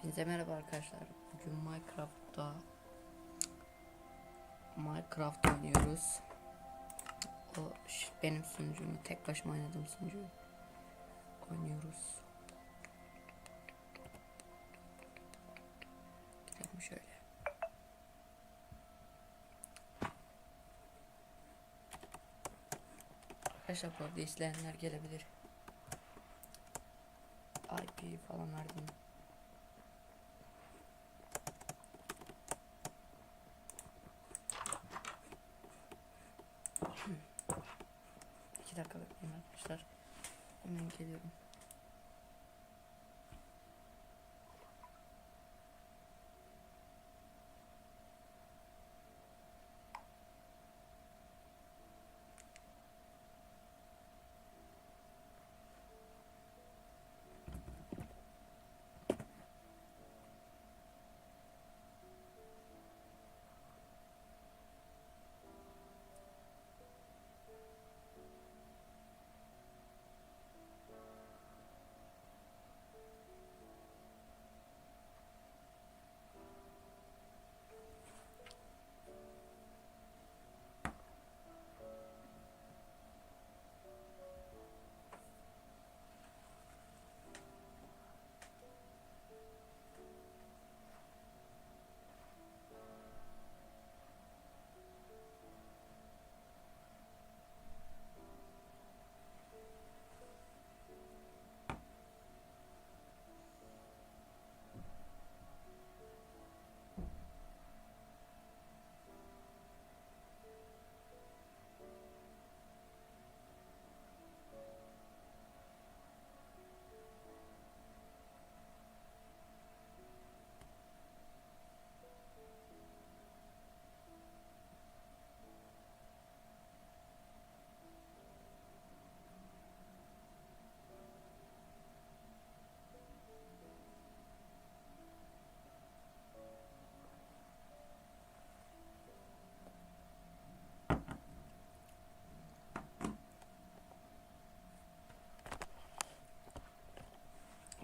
Hepinize merhaba arkadaşlar. Bugün Minecraft'ta Minecraft oynuyoruz. O benim sunucumu tek başıma oynadığım sunucu oynuyoruz. Gidelim şöyle. Arkadaşlar bu arada izleyenler gelebilir. IP falan verdim.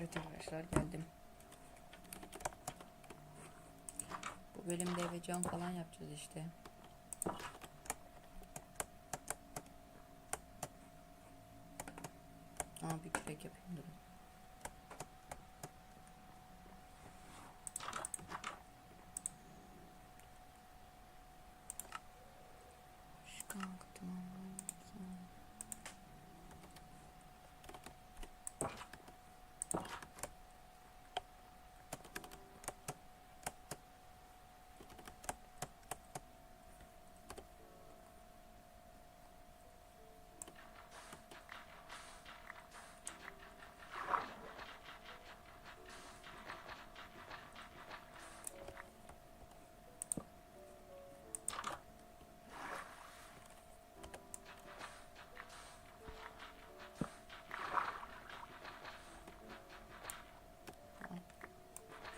Evet arkadaşlar geldim. Bu bölümde eve cam falan yapacağız işte. Aa bir kürek yapayım durun. Şu kanka tamam. tamam.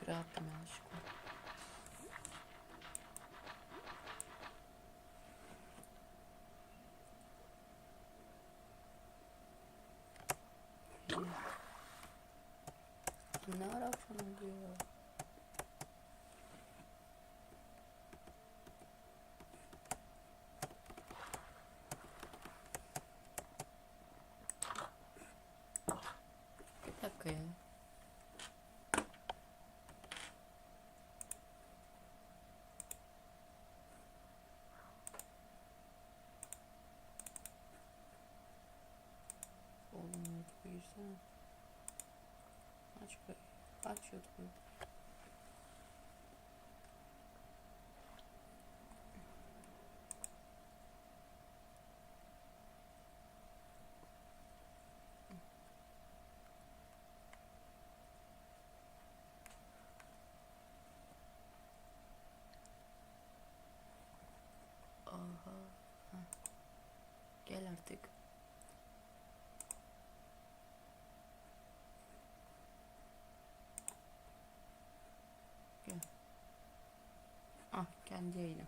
Küre attım yanlışlıkla. İyi. Ne ara akşam oluyor? Bir dakika ya. Oğlum Girsene. Aç burayı. Aç YouTube'u. Aha. Heh. Gel artık. kendi yayınım.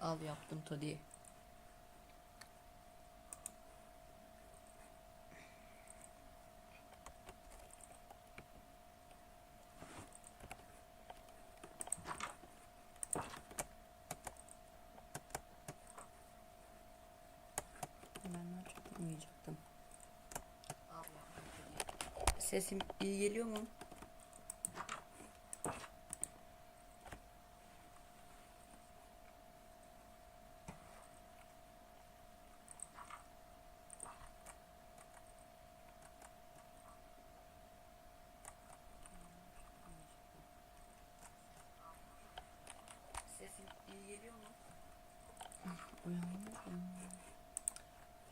Al yaptım tadiye. Sesim iyi geliyor mu? Sesim iyi geliyor mu? Uyandım.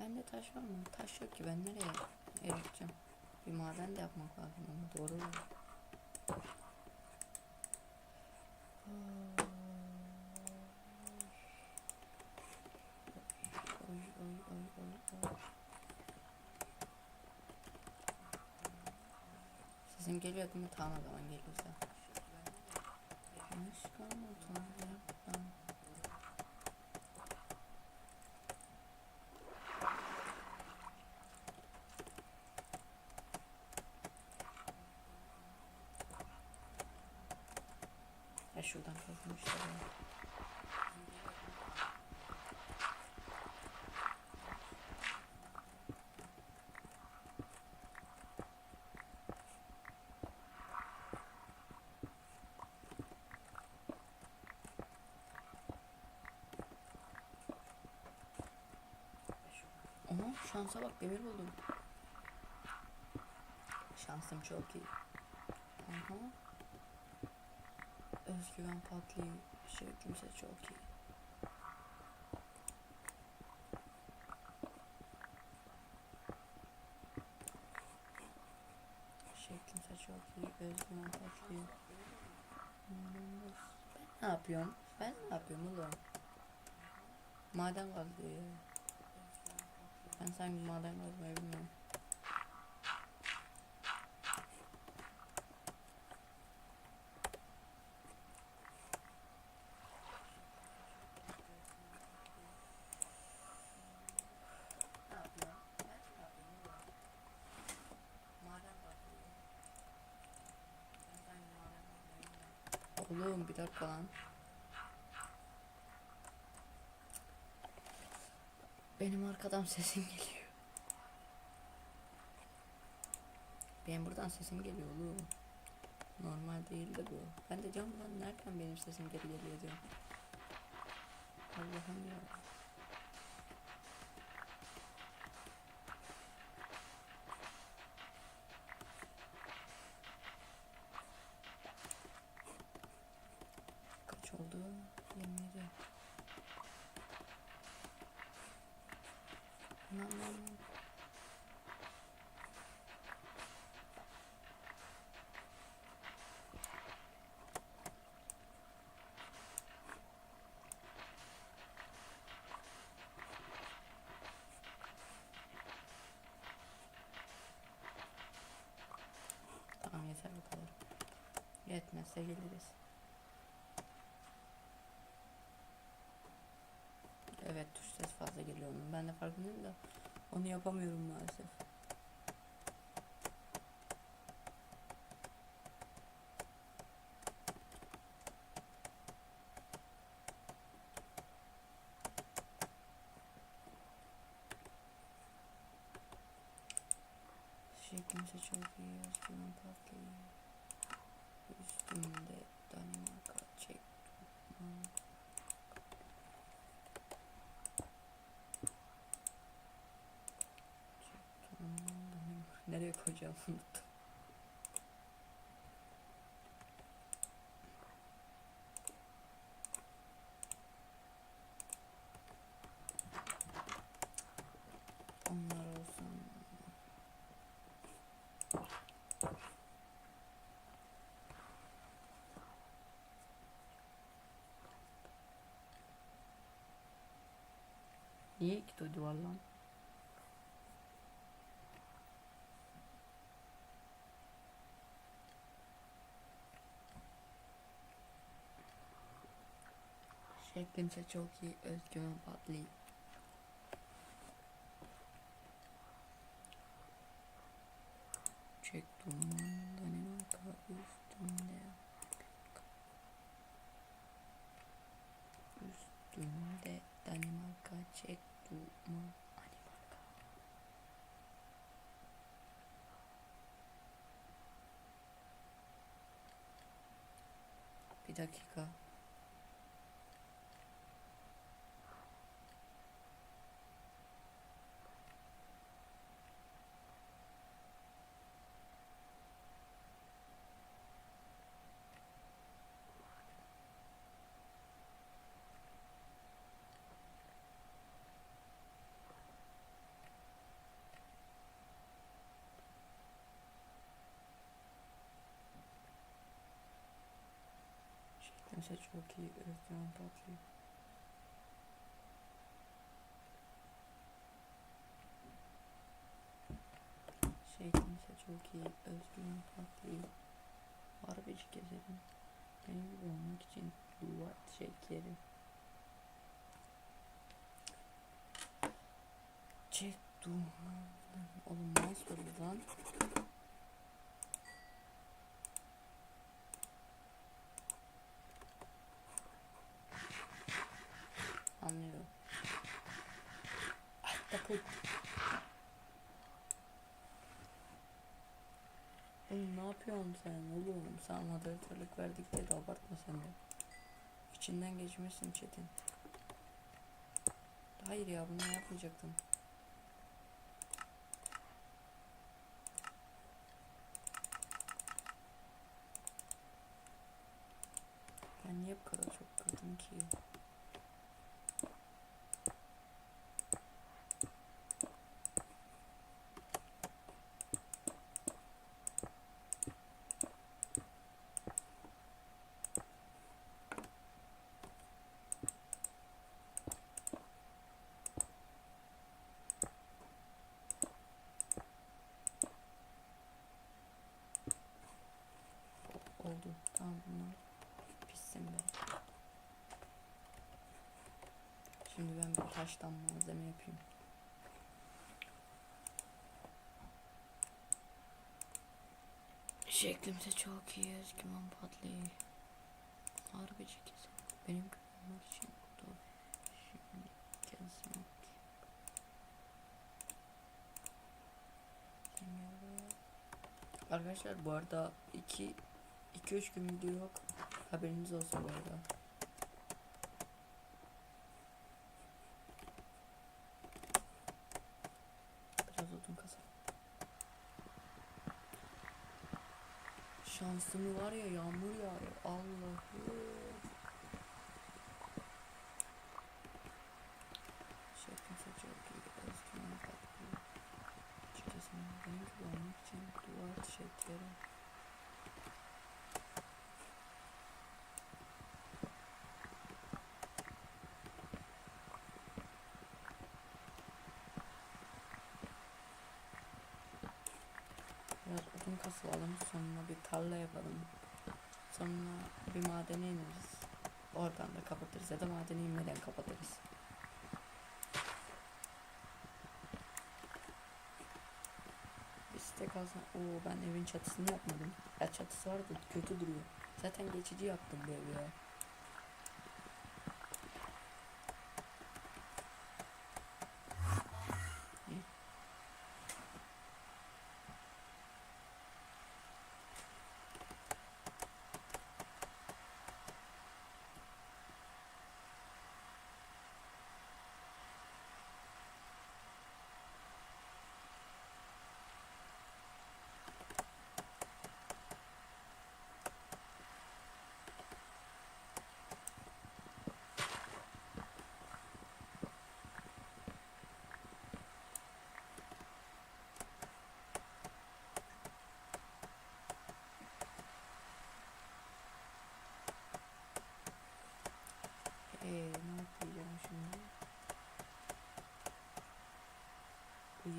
Ben de taş var mı? Taş yok ki ben nereye? Bir maden de yapmak lazım ama doğru. Sesim geliyor değil mi? Tamam o zaman geliyorsa. Güneş kalmadı. Yapma. Ya şuradan kazmışlar. Ama şansa bak demir buldum. Şansım çok iyi. Aha. Özgüven patlıyor. Şey kimse çok iyi. Kimse çok iyi. Özgüven patlıyor. Ben ne yapıyorum? Ben ne yapıyorum oğlum? Maden kazıyor. Ben sanki maden kazmayı bilmiyorum. 4 falan. Benim arkadan sesim geliyor. Benim buradan sesim geliyor oğlum. Normal değil de bu. Ben de camdan nereden benim sesim geri geliyor diyorum. Allah'ım ya. Kaç oldu? 27. Lan lan lan. Tamam yeter bu kadar. Yetmezse geliriz. Evet tuş ses fazla geliyor onun. Ben de farkındayım da onu yapamıyorum maalesef. Şey kimse çok iyi özgüven patlıyor. Üstümde Danimarka çek. Hmm. Hmm, Koyacağım unuttum. Onlar olsun. Niye iki duydu Şeklimse çok iyi, özgüven patlıyor. Çek dumandan arka üstünde. Üstünde Danimarka çek duman. Bir dakika. Şeklimse çok iyi, özgüven patlıyor. Şeklimse çok iyi, özgüven patlıyor. Harbici gezerim. Benim gibi olmak için dua şekerim. Çek duman. Oğlum mouse oldu lan. Anlıyorum. Ay kaput. Oğlum ne yapıyorsun sen oğlum? Sana moderatörlük verdik diye de abartma sen de. İçinden geçmişsin Çetin. Hayır ya bunu yapmayacaktım. Ben niye bu kadar çok kırdım ki? Oldu. Tamam bunlar pişsin be. Şimdi ben bir taştan malzeme yapayım. Şeklimse çok iyi özgüven patlıyor. Harbici kesin. Benim görmek için dur. Şimdi buraya. Arkadaşlar bu arada 2 2-3 gün video yok. Haberiniz olsun bu arada. Şansımı var ya yağmur yağıyor. Allah'ım. Şeklimse çok iyi. Özgüven patlıyor. Çıkasın benim gibi olmak için dua teşekkürler. Biraz odun kasılalım sonra bir tarla yapalım. Sonra bir madene ineriz. Oradan da kapatırız ya da madene inmeden kapatırız. İstek alsam. Oo ben evin çatısını yapmadım. Ya çatısı vardı kötü duruyor. Zaten geçici yaptım bu evi ya.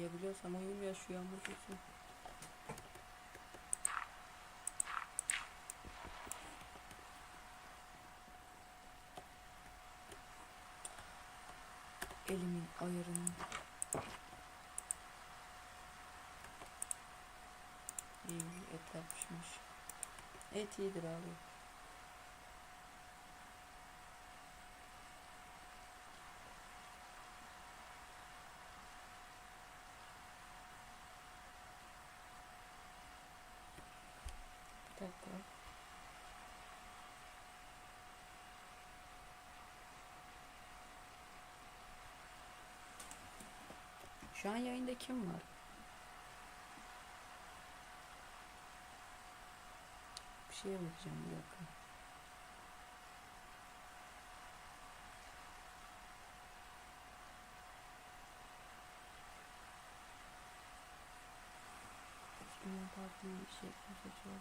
uyuyabiliyorsam uyum yaşıyor ama kesin. Elimin ayarını. İyi etler pişmiş. Et iyidir abi. Şu an yayında kim var? Bir şeye bakacağım bir dakika. Eskiden farklı bir şey seçiyor.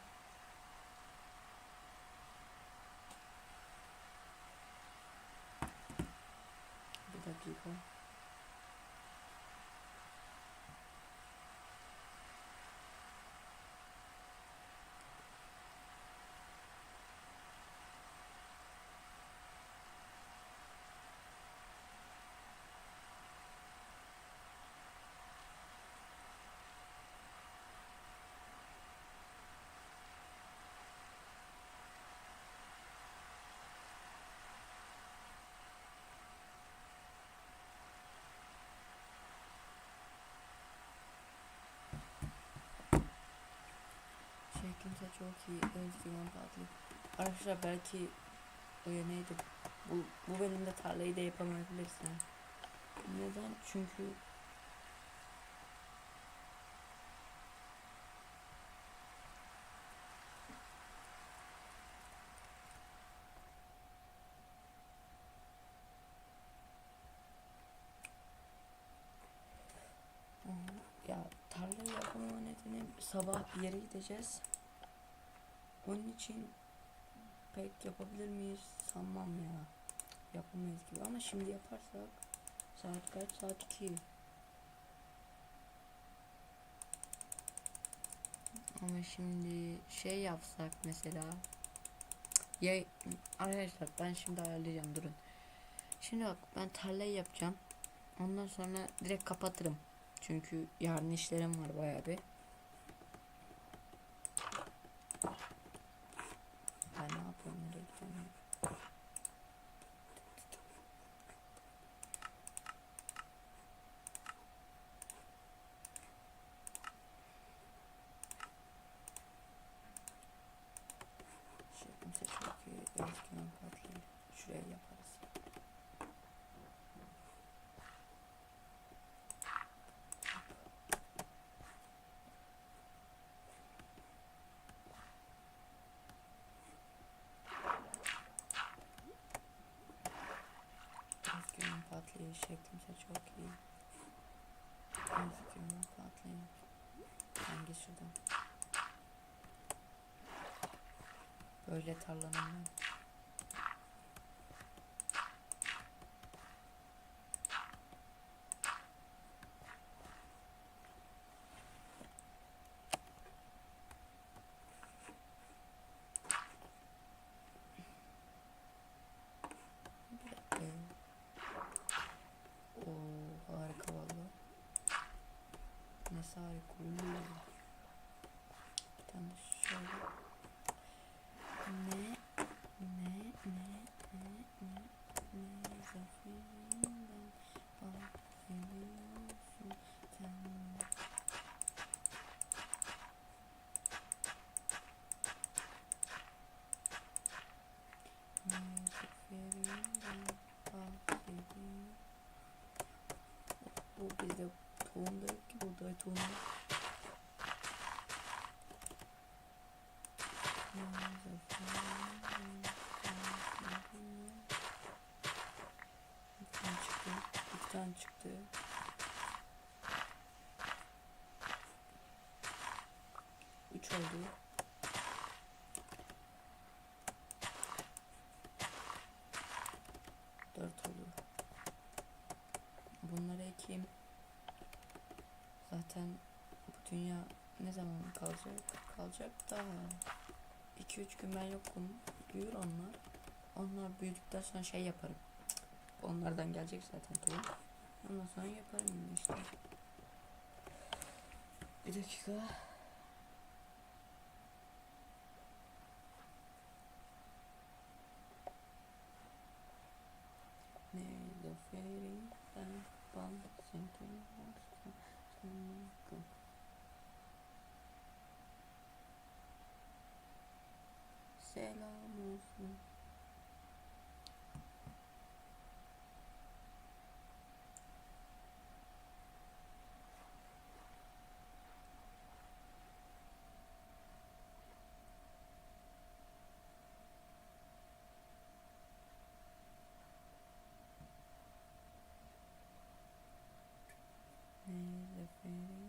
Bir dakika. Şeklimse çok iyi. Özgüven tatlı. Arkadaşlar belki o ya neydi? Bu, bu benim de tarlayı da yapamayabilirsin. Neden? Çünkü ya tarlayı yapamama nedeni sabah bir yere gideceğiz. Onun için pek yapabilir miyiz sanmam ya. Yapamayız gibi ama şimdi yaparsak saat kaç? Saat 2. Ama şimdi şey yapsak mesela ya arkadaşlar ben şimdi ayarlayacağım durun. Şimdi bak ben tarlayı yapacağım. Ondan sonra direkt kapatırım. Çünkü yarın işlerim var bayağı bir. Ben ne yapıyorum nereye gidiyorum? Şeklimize çok iyi. Özgüven patlayı. Şuraya yaparız. Özgüven patlayı şeklimse çok iyi. Özgüven patlayı. Hangi şuradan? Böyle tarlanın ben. Bir dakika ya. Oo harika valla. Nesi harika. Oo. Bu bizde tohum da yok ki buğday tohumu. Bir tane çıktı. Bir tane çıktı. Üç oldu. Dört oldu. Bunları ekeyim. Zaten bu dünya ne zaman kalacak? Kalacak da 2-3 gün ben yokum. Büyür onlar. Onlar büyüdükten sonra şey yaparım. Onlardan gelecek zaten tohum. Ondan sonra yaparım işte. Bir dakika. Ne zaferi ben bal sentini olsun sanırım. Selam olsun. Ne zaferi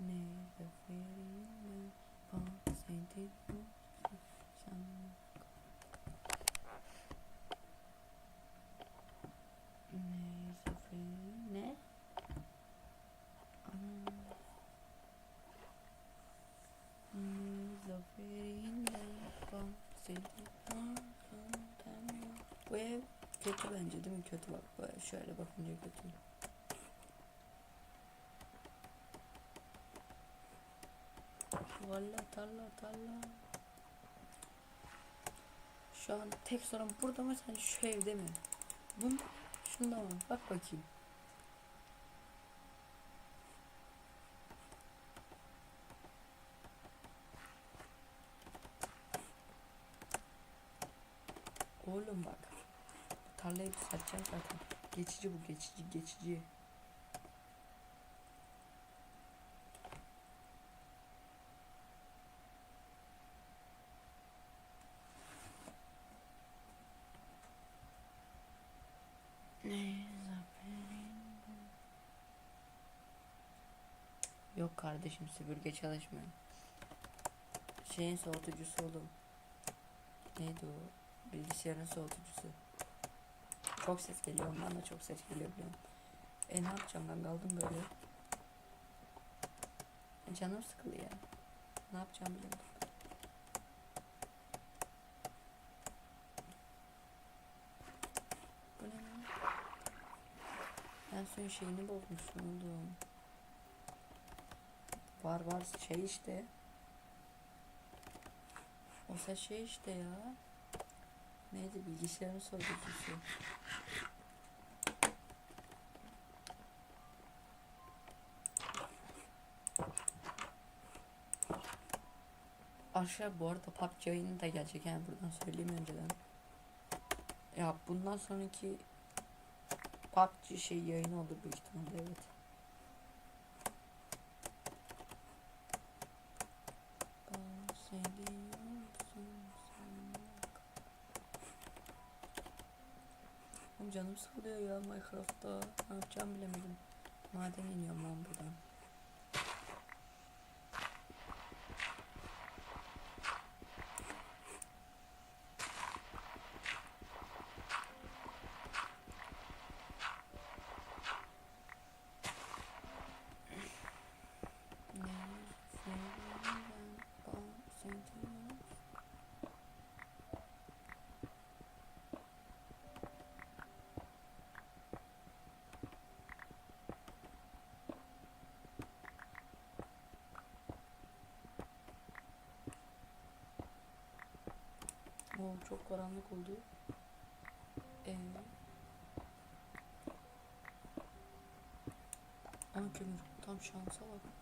Ne zaferinle bahsedin sen Ne zaferi ne? Ana. Ne zaferinle Bu ev kötü bence değil mi? Kötü bak şöyle bakınca kötü. Valla tarla tarla. Şu an tek sorun burada mı sen şu evde mi? Bu mu? Şunda mı? Bak bakayım. Oğlum bak. Bu tarlayı bir satacağım zaten. Geçici bu geçici geçici. Yok kardeşim süpürge çalışmıyor. Şeyin soğutucusu oğlum. Neydi o? Bilgisayarın soğutucusu. Çok ses geliyor. Ondan da çok ses geliyor biliyorum. E ne yapacağım ben kaldım böyle. E, canım sıkıldı. Ne yapacağım bilmiyorum. Bu ne lan? En son şeyini bozmuşsun oğlum. Var var şey işte. O şey işte ya. Neydi bilgisayarın sorucusu. Aşağı bu arada PUBG yayını da gelecek yani buradan söyleyeyim önceden. Ya bundan sonraki PUBG şey yayını olur büyük ihtimalle evet. Bahsediyorsun sen. Oğlum canım sıkılıyor ya Minecraft'ta. Ne yapacağımı bilemedim. Maden iniyorum lan buradan. Ne sevdiğimden bahsediyorsun. Oo, çok karanlık oldu. Ee, Aa kömür. Tam şansa bak.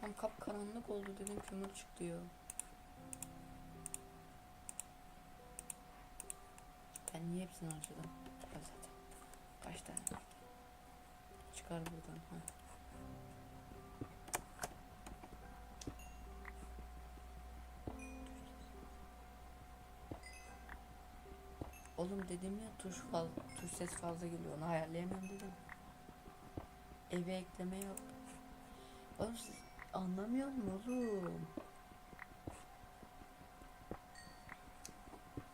Tam kap karanlık oldu dedim kömür çıktı ya. Ben niye hepsini harcadım? Zaten. Kaç tane? Çıkar buradan. Ha. Dedim ya tuş fazla, tuş ses fazla geliyor. Onu ayarlayamıyorum dedim. Eve ekleme yap. Oğlum siz anlamıyor musun oğlum?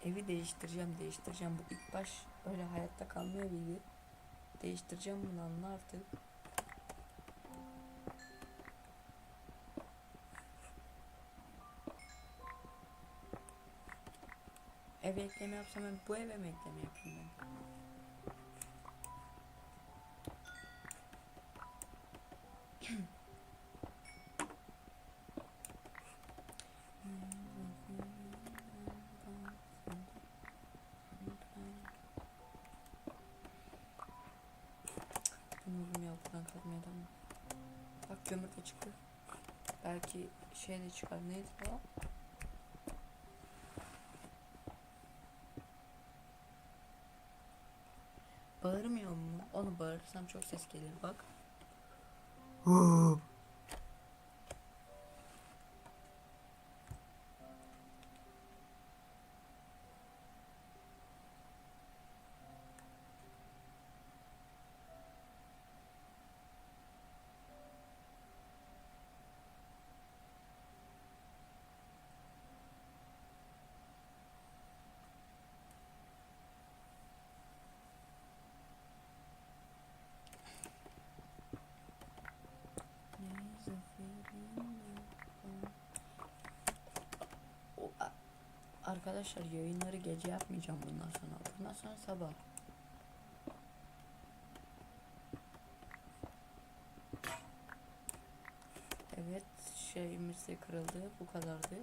Evi değiştireceğim, değiştireceğim. Bu ilk baş öyle hayatta kalmıyor gibi. Değiştireceğim bunu anla artık. Eve ekleme yapsam ben bu eve mi ekleme yapayım ben? Umurum ya buradan kalkmaya devam. Bak kömür de çıktı. Belki şey de çıkar. Neydi o? Bağırmıyor mu? Onu bağırırsam çok ses gelir bak. Arkadaşlar yayınları gece yapmayacağım bundan sonra. Bundan sonra sabah. Evet şeyimiz de kırıldı. Bu kadardı.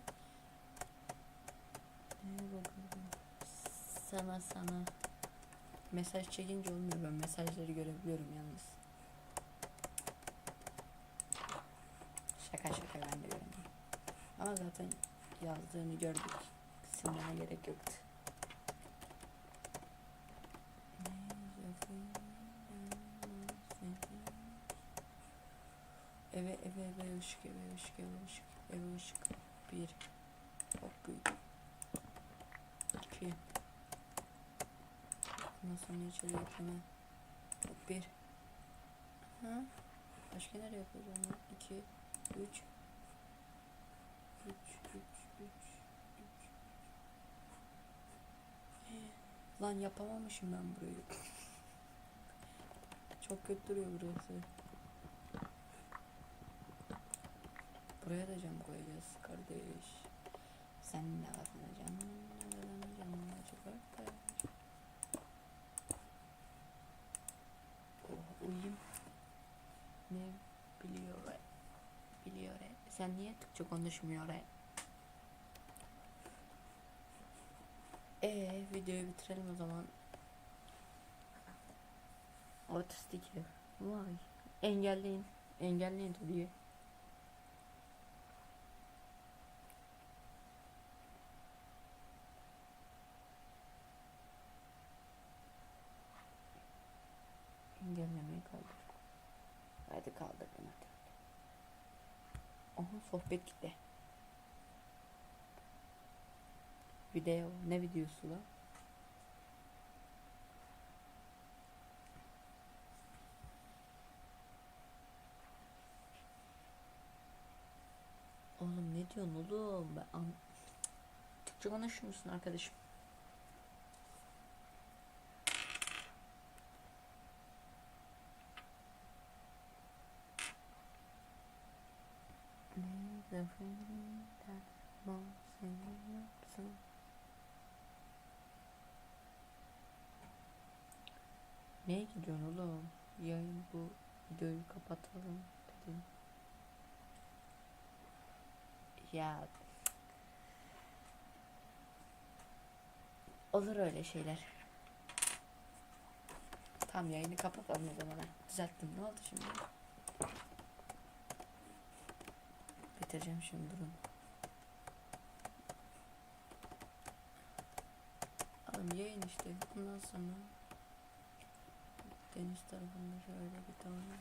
Sana sana. Mesaj çekince olmuyor. Ben mesajları görebiliyorum yalnız. Şaka şaka ben de göremiyorum. Ama zaten yazdığını gördük. Silmene gerek yoktu. Eve eve eve ışık eve ışık eve ışık eve ışık. Bir. Hop büyük iki. Ondan sonra içeri ekleme hop bir. Ha başka nereye yapacağım lan iki üç üç üç üç lan yapamamışım ben burayı çok kötü duruyor burası Buraya da cam koyacağız kardeş. Sen ne adına canım, ne canım acaba kardeş. Oh uyuyayım. Ne biliyor? Biliyor. Sen niye Türkçe konuşmuyor e? Ee, videoyu bitirelim o zaman. Otistik. Vay. Engelleyin. Engelleyin tabii. Engellemeyi kaldır. Hadi kaldırdım hadi. Aha sohbet gitti. Video. Ne videosu lan? Oğlum ne diyorsun oğlum? Ben an... Türkçe konuşur musun arkadaşım? Neye gidiyorsun oğlum? Yayın bu videoyu kapatalım dedim. Ya olur öyle şeyler. Tam yayını kapatalım o zaman. Düzelttim. Ne oldu şimdi? Bitireceğim şimdi durun. Oğlum yayın işte. Ondan sonra deniz tarafında şöyle bir tane.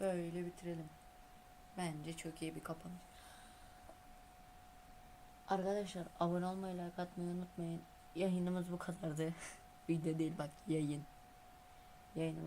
Böyle bitirelim. Bence çok iyi bir kapanış. Arkadaşlar abone olmayı, like atmayı unutmayın. Yayınımız bu kadardı. Video değil bak yayın. Yayınımız